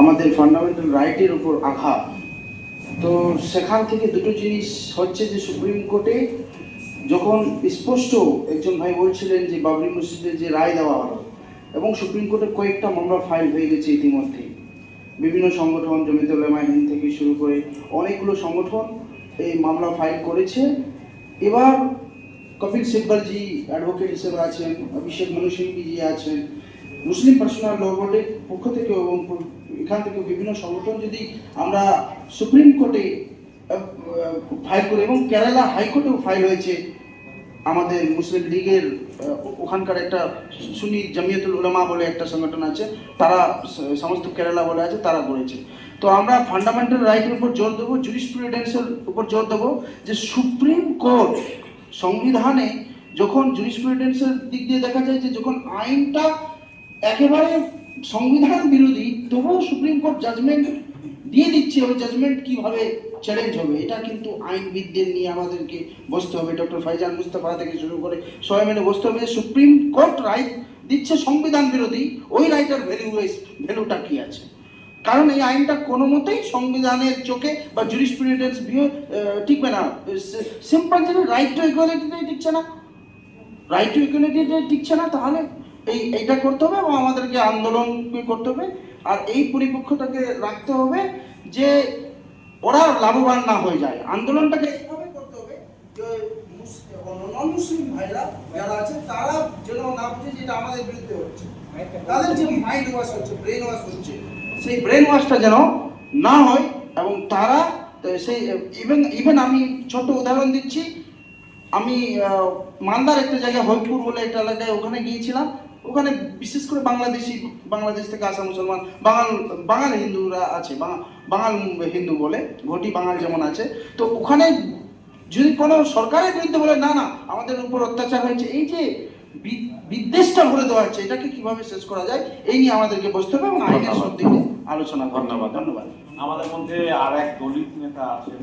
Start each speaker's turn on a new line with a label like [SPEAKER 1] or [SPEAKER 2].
[SPEAKER 1] আমাদের ফান্ডামেন্টাল রাইটের উপর আঘাত। তো সেখান থেকে দুটো জিনিস হচ্ছে যে সুপ্রিম কোর্টে যখন স্পষ্ট একজন ভাই বলছিলেন যে বাবরি মসজিদের যে রায় দেওয়া হলো, এবং সুপ্রিম কোর্টে কয়েকটা মামলা ফাইল হয়ে গেছে ইতিমধ্যে। বিভিন্ন সংগঠন জমিতে হিন্দ থেকে শুরু করে অনেকগুলো সংগঠন এই মামলা ফাইল করেছে। এবার কপিল সিব্বলজি অ্যাডভোকেট হিসেবে আছেন, অভিষেক মনু সিংজি আছেন মুসলিম পার্সোনাল ল বোর্ডের পক্ষ থেকে এবং এখান থেকে বিভিন্ন সংগঠন যদি আমরা সুপ্রিম কোর্টে ফাইল করি এবং কেরালা হাইকোর্টেও ফাইল হয়েছে আমাদের মুসলিম লীগের ওখানকার একটা সুনি জামিয়াতুল উলামা বলে একটা সংগঠন আছে, তারা সমস্ত কেরালা বলে আছে, তারা করেছে। তো আমরা ফান্ডামেন্টাল রাইটের উপর জোর দেবো জুরিসপ্রুডেন্সের উপর জোর দেবো যে সুপ্রিম কোর্ট সংবিধানে যখন জুরিসপ্রুডেন্সের দিক দিয়ে দেখা যায় যে যখন আইনটা একেবারে সংবিধান বিরোধী, তবুও সুপ্রিম কোর্ট জাজমেন্ট দিয়ে দিচ্ছে। ওই জাজমেন্ট কীভাবে চ্যালেঞ্জ হবে, এটা কিন্তু আইনবিদদের নিয়ে আমাদেরকে বসতে হবে। ডক্টর ফাইজান মুস্তাফা থেকে শুরু করে সবাই মিলে বসতে হবে যে সুপ্রিম কোর্ট রাইট দিচ্ছে সংবিধান বিরোধী। ওই রাইটার ভ্যালু ভ্যালুটা কি আছে? কারণ এই আইনটা কোনো মতেই সংবিধানের চোখে বা জুরিসপ্রুডেন্স ভিউ টিকবে না। সিম্পল যদি রাইট টু ইকুয়ালিটিটাই টিকছে না। রাইট টু ইকুয়ালিটিটা টিকছে না, তাহলে এই এইটা করতে হবে এবং আমাদেরকে আন্দোলন করতে হবে। আর এই পরিপক্ষটাকে রাখতে হবে যে ওরা লাভবান না হয়ে যায়। আন্দোলনটাকে এইভাবে করতে হবে যে নন মুসলিম ভাইরা যারা আছে তারা যেন না বুঝে যে এটা আমাদের বিরুদ্ধে হচ্ছে। তাদের যে মাইন্ড ওয়াশ হচ্ছে ব্রেন ওয়াশ হচ্ছে সেই ব্রেন ওয়াশটা যেন না হয় এবং তারা সেই ইভেন ইভেন আমি ছোট উদাহরণ দিচ্ছি। আমি আহ, মালদার একটা জায়গায় হরিপুর বলে একটা এলাকায় ওখানে গিয়েছিলাম। ওখানে বিশেষ করে বাংলাদেশি বাংলাদেশ থেকে আসা মুসলমান বাঙাল বাঙাল হিন্দুরা আছে বাঙাল হিন্দু বলে ঘটি বাঙাল যেমন আছে তো ওখানে যদি কোনো সরকারের বিরুদ্ধে বলে না না আমাদের উপর অত্যাচার হয়েছে এই যে বিদ্বেষটা ভরে দেওয়া হচ্ছে এটাকে কীভাবে শেষ করা যায় এই নিয়ে আমাদেরকে বসতে হবে এবং আইনের সব দিকে আলোচনা করতে হবে।
[SPEAKER 2] ধন্যবাদ।
[SPEAKER 1] ধন্যবাদ
[SPEAKER 2] আমাদের মধ্যে আর এক দলিত নেতা আছেন